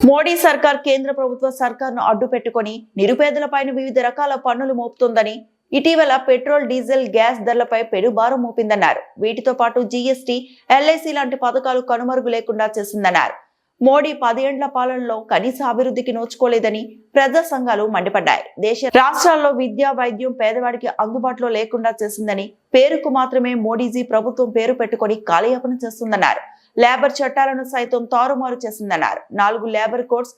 మోడీ సర్కార్ కేంద్ర ప్రభుత్వ సర్కార్ను అడ్డు పెట్టుకొని నిరుపేదలపైన వివిధ రకాల పన్నులు మోపుతోందని ఇటీవల పెట్రోల్ డీజిల్ గ్యాస్ ధరలపై పెనుభారం మోపిందన్నారు. వీటితో పాటు జీఎస్టీ ఎల్ఐసి లాంటి పథకాలు కనుమరుగు లేకుండా చేసిందన్నారు. మోడీ పదేండ్ల పాలనలో కనీస అభివృద్ధికి నోచుకోలేదని ప్రజా సంఘాలు మండిపడ్డాయి. దేశ రాష్ట్రాల్లో విద్యా వైద్యం పేదవాడికి అందుబాటులో లేకుండా చేసిందని పేరుకు మాత్రమే మోడీజీ ప్రభుత్వం పేరు పెట్టుకొని కాలయాపన చేస్తుందన్నారు. లేబర్ చట్టాలను సైతం తారుమారు చేసిందన్నారు. నాలుగు లేబర్ కోడ్స్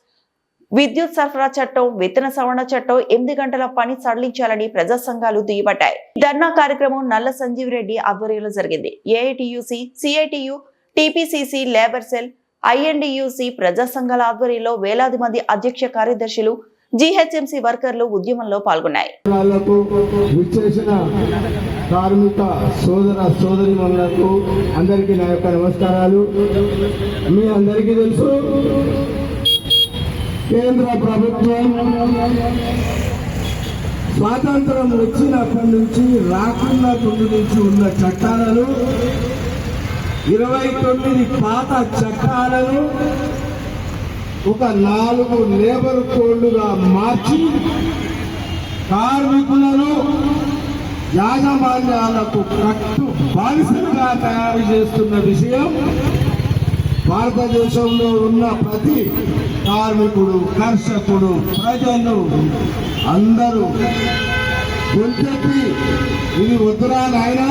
విద్యుత్ సరఫరా చట్టం విత్తన సవరణ చట్టం ఎనిమిది గంటల పని సడలించాలని ప్రజా సంఘాలు దుయ్యబట్టాయి ధర్నా కార్యక్రమం నల్ల సంజీవ్ రెడ్డి ఆధ్వర్యంలో జరిగింది. AITUC CITU TPCC labour cell INTUC ప్రజా సంఘాల ఆధ్వర్యంలో వేలాది మంది అధ్యక్ష కార్యదర్శులు జీహెచ్ఎంసీ వర్కర్లు ఉద్యమంలో పాల్గొన్నాయి. కార్మిక సోదర సోదరి మనులకు అందరికీ నా యొక్క నమస్కారాలు. మీ అందరికీ తెలుసు కేంద్ర ప్రభుత్వం స్వాతంత్రం వచ్చినప్పటి నుంచి రాకుండా తొమ్మిది నుంచి ఉన్న చట్టాలను ఇరవై తొమ్మిది పాత చట్టాలను ఒక నాలుగు లేబర్ కోడ్లుగా మార్చి కార్మికులను యాజమాన్యాలకు కట్టు బానిసలుగా తయారు చేస్తున్న విషయం భారతదేశంలో ఉన్న ప్రతి కార్మికుడు కర్షకుడు ప్రజలు అందరూ గొంతెత్తి ఇది వద్దురా నాయన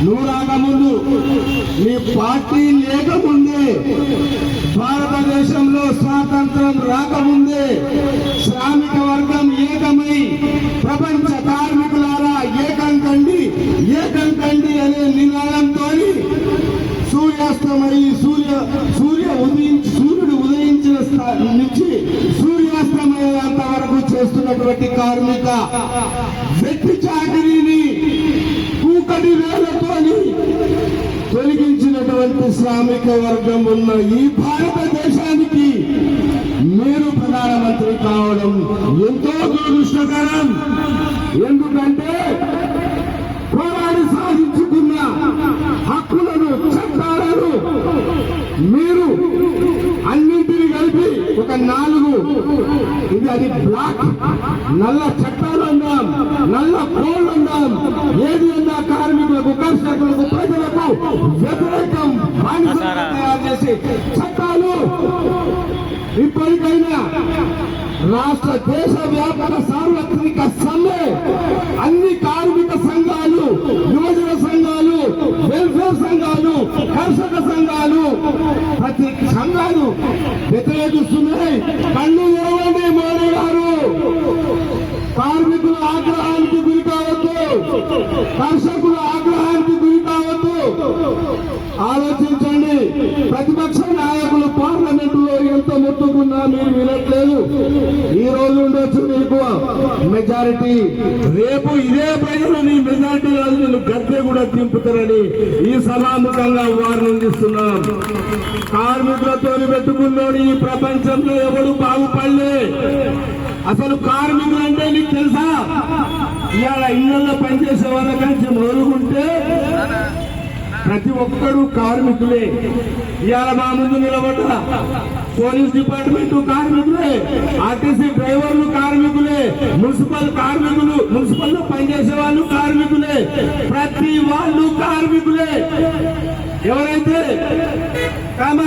నువ్వు రాకముందు నీ పార్టీ లేకముందే భారతదేశంలో స్వాతంత్రం రాకముందే శ్రామిక వర్గం ఏకమై ప్రపంచ కార్మిక వెట్టి చాకరీని కూకటి వేలతోని తొలగించినటువంటి శ్రామిక వర్గం ఉన్న ఈ భారతదేశానికి మీరు ప్రధానమంత్రి కావడం ఎంతో దురదృష్టకరం. ఎందుకంటే పోరాడి సాధించుకున్న హక్కులను చట్టాలను మీరు అన్నింటిని కలిపి ఒక నాలుగు. ఇది అది బ్లాక్. నల్ల చట్టాలు అన్నాం నల్ల కోళ్ళు అన్నాం ఏది అన్నా కార్మికులకు కర్షకులకు ప్రజలకు వ్యతిరేకం తయారు చేసి చట్టాలు. ఇప్పటికైనా రాష్ట్ర దేశ వ్యాపక సార్వత్రిక సమ్మె అన్ని కార్మిక సంఘాలు యువజన సంఘాలు వెల్ఫేర్ సంఘాలు కర్షక సంఘాలు ప్రతి సంఘాలు వ్యతిరేకిస్తున్నాయి. కళ్ళు ఏమండి మోడీ గారు. కార్మికుల ఆగ్రహానికి గురి కావద్దు. కర్షకుల ఆగ్రహానికి గురి కావద్దు. ఆలోచించండి. ప్రతిపక్ష ఎక్కువ మెజారిటీ రేపు ఇదే ప్రజలు నీ మెజారిటీ రాజు నేను గద్దె కూడా దింపుతారని ఈ సభాముఖంగా వారిని అందిస్తున్నాం కార్మికులతో పెట్టుకున్నాడు ఈ ప్రపంచంలో ఎవడు బాగుపడలే. అసలు కార్మికులు అంటే నీకు తెలుసా? ఇవాళ ఇళ్ళలో పనిచేసే వాళ్ళ కంటే మొదలుకుంటే ప్రతి ఒక్కరు కార్మికులే. ఇవాళ మా ముందు నిలబడ్డ పోలీస్ డిపార్ట్మెంట్ కార్మికులే ఆర్టీసీ డ్రైవర్లు కార్మికులే మున్సిపల్ కార్మికులు మున్సిపల్లో పనిచేసే వాళ్ళు కార్మికులే ప్రతి వాళ్ళు కార్మికులే. ఎవరైతే తమ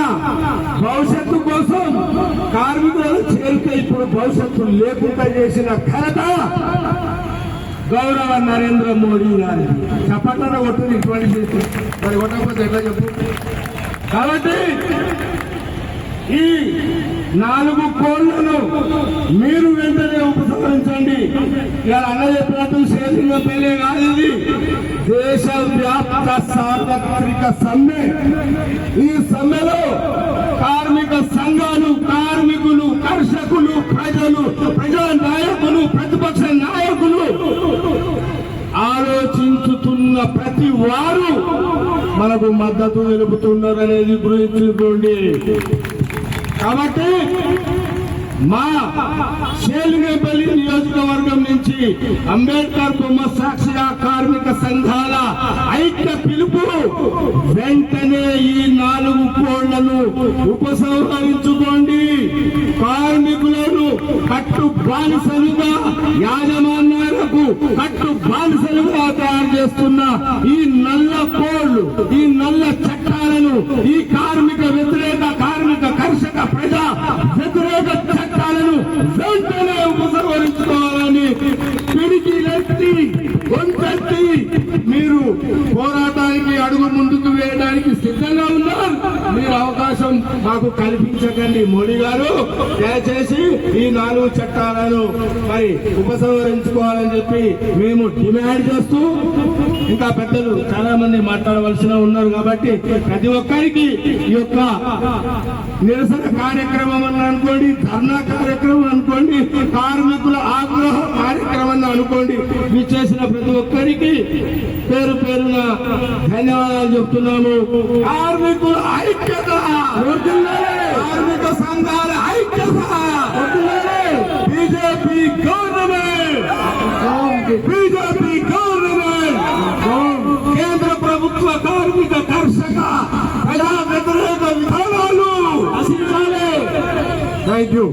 భవిష్యత్తు కోసం కార్మికులను చేరితే ఇప్పుడు భవిష్యత్తు లేకుండా చేసిన ఘనత గౌరవ నరేంద్ర మోడీ గారి చప్పట్ల కొట్టింది ఇటువంటి చేసి మరి కొట్టకపోతే ఎట్లా చెప్పు? కాబట్టి ఈ నాలుగు కోళ్ళను మీరు వెంటనే ఉపసంహరించండి. ఇలా అన్న చెప్పినట్టు సేంద్రీయ పెళ్ళే కాదు ఇది దేశ వ్యాప్త సార్వత్రిక సమ్మె. ఈ సమ్మెలో కార్మిక సంఘాలు కార్మికులు కర్షకులు ప్రజలు ప్రజా నాయకులు ప్రతిపక్ష నాయకులు ప్రతి వారు మనకు మద్దతు తెలుపుతున్నారనేది అనేది కాబట్టి మా శేలిగపల్లి నియోజకవర్గం నుంచి అంబేద్కర్ బొమ్మ సాక్షిగా కార్మిక సంఘాల ఐక్య పిలుపు వెంటనే ఈ నాలుగు కోళ్ళను ఉపసంహరించుకోండి. కార్మికులను కట్టు బానిసలుగా యాజమాన్యాలకు కట్టు బానిసలుగా తయారు చేస్తున్న ఈ నల్ల కోళ్ళు ఈ నల్ల చట్టాలను ఈ కార్మిక వ్యతిరేక కార్మిక కర్షక ప్రజా వ్యతిరేక చట్టాలను వెంటనే ఉపసంహరించుకోవాలని పిడికి లెత్తి గొంతెత్తి మీరు పోరాటానికి అడుగు ముందుకు వేయడానికి సిద్ధంగా ఉన్నారు మీరు అవకాశం మాకు కల్పించకండి. మోడీ గారు దయచేసి ఈ నాలుగు చట్టాలను మరి ఉపసంహరించుకోవాలని చెప్పి మేము డిమాండ్ చేస్తూ ఇంకా పెద్దలు చాలా మంది మాట్లాడవలసిన ఉన్నారు కాబట్టి ప్రతి ఒక్కరికి ఈ యొక్క నిరసన కార్యక్రమం అని అనుకోండి ధర్నా కార్యక్రమం అనుకోండి కార్మికుల ఆగ్రహ కార్యక్రమం అనుకోండి మీరు చేసిన ప్రతి ఒక్కరికి పేరు పేరున ధన్యవాదాలు చెప్తున్నాము. కార్మికుల ఐక్యత కార్మిక సంఘాల ఐక్యత బీజేపీ గవర్నమెంట్. BJP government. కేంద్ర ప్రభుత్వ కార్మిక కర్షక ప్రజా వ్యతిరేక విధానాలు. థ్యాంక్ యూ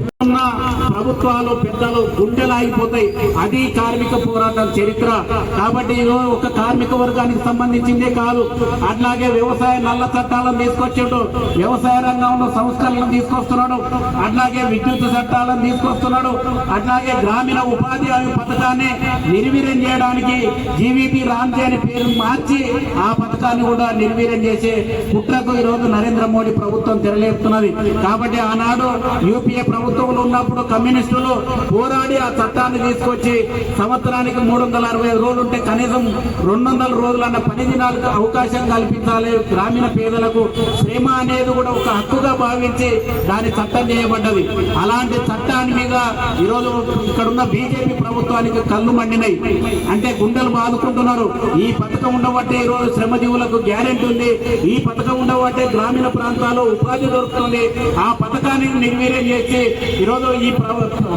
ప్రభుత్వాలు పెద్దలు గుండెలాగిపోతాయి. అది కార్మిక పోరాటం చరిత్ర. కాబట్టి ఈరోజు ఒక కార్మిక వర్గానికి సంబంధించిందే కాదు. అట్లాగే వ్యవసాయ నల్ల చట్టాలను తీసుకొచ్చిండు. వ్యవసాయ రంగంలో సంస్కరణలు తీసుకొస్తున్నాడు. అట్లాగే విద్యుత్ చట్టాలను తీసుకొస్తున్నాడు. అట్లాగే గ్రామీణ ఉపాధి హామీ పథకాన్ని నిర్వీర్యం చేయడానికి జీవీపీ రామ్జీ అనే పేరు మార్చి ఆ పథకాన్ని కూడా నిర్వీర్యం చేసే కుట్రకు ఈరోజు నరేంద్ర మోడీ ప్రభుత్వం తెరలేపుతున్నది. కాబట్టి ఆనాడు యూపీఏ ప్రభుత్వంలో ఉన్నప్పుడు కమ్యూనిస్ట్ కమ్యూనిస్టులు పోరాడి ఆ చట్టాన్ని తీసుకొచ్చి సంవత్సరానికి మూడు వందల అరవై రోజులు ఉంటే కనీసం రెండు వందల రోజులన్న పని దినాలకు అవకాశం కల్పించాలి. గ్రామీణ పేదలకు శ్రమ అనేది కూడా ఒక హక్కుగా భావించి దాని చట్టం చేయబడ్డది. అలాంటి చట్టాన్ని మీద ఈరోజు ఇక్కడున్న బీజేపీ ప్రభుత్వానికి కళ్ళు మండినాయి. అంటే గుండెలు బాదుకుంటున్నారు. ఈ పథకం ఉండబట్టే ఈరోజు శ్రమజీవులకు గ్యారెంటీ ఉంది. ఈ పథకం ఉండబట్టే గ్రామీణ ప్రాంతాల్లో ఉపాధి దొరుకుతుంది. ఆ పథకాన్ని నిర్వీర్యం చేసి ఈరోజు ఈ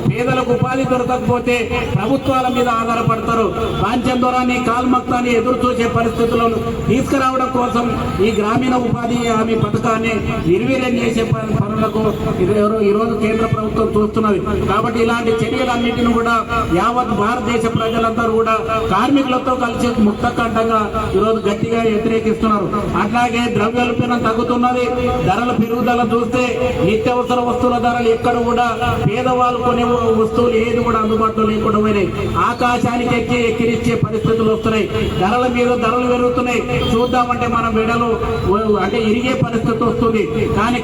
పేదలకు ఉపాధి దొరకకపోతే ప్రభుత్వాల మీద ఆధారపడతారు. బాంఛం ద్వారా నీ కాల్మక్తాన్ని ఎదురు చూసే పరిస్థితులను తీసుకురావడం కోసం ఈ గ్రామీణ ఉపాధి హామీ పథకాన్ని నిర్వీర్యం చేసే పనులకు ఇది ఈరోజు కేంద్ర ప్రభుత్వం చూస్తున్నది. కాబట్టి ఇలాంటి చర్యలన్నింటిని కూడా యావత్ భారతదేశ ప్రజలందరూ కూడా కార్మికులతో కలిసి ముక్త కంఠంగా ఈరోజు గట్టిగా వ్యతిరేకిస్తున్నారు. అట్లాగే ద్రవ్యోల్బణం తగ్గుతున్నది. ధరల పెరుగుదల చూస్తే నిత్యావసర వస్తువుల ధరలు ఎక్కడ కూడా పేదవాళ్ళు కొనే వస్తువులు ఏది కూడా అందుబాటులో లేకుండా పోయినాయి. ఆకాశానికి ఎక్కి ఎక్కిరిచ్చే పరిస్థితులు వస్తున్నాయి. ధరల మీద ధరలు పెరుగుతున్నాయి. చూద్దామంటే మన మెడలు అంటే ఇరిగే పరిస్థితి వస్తుంది. కానీ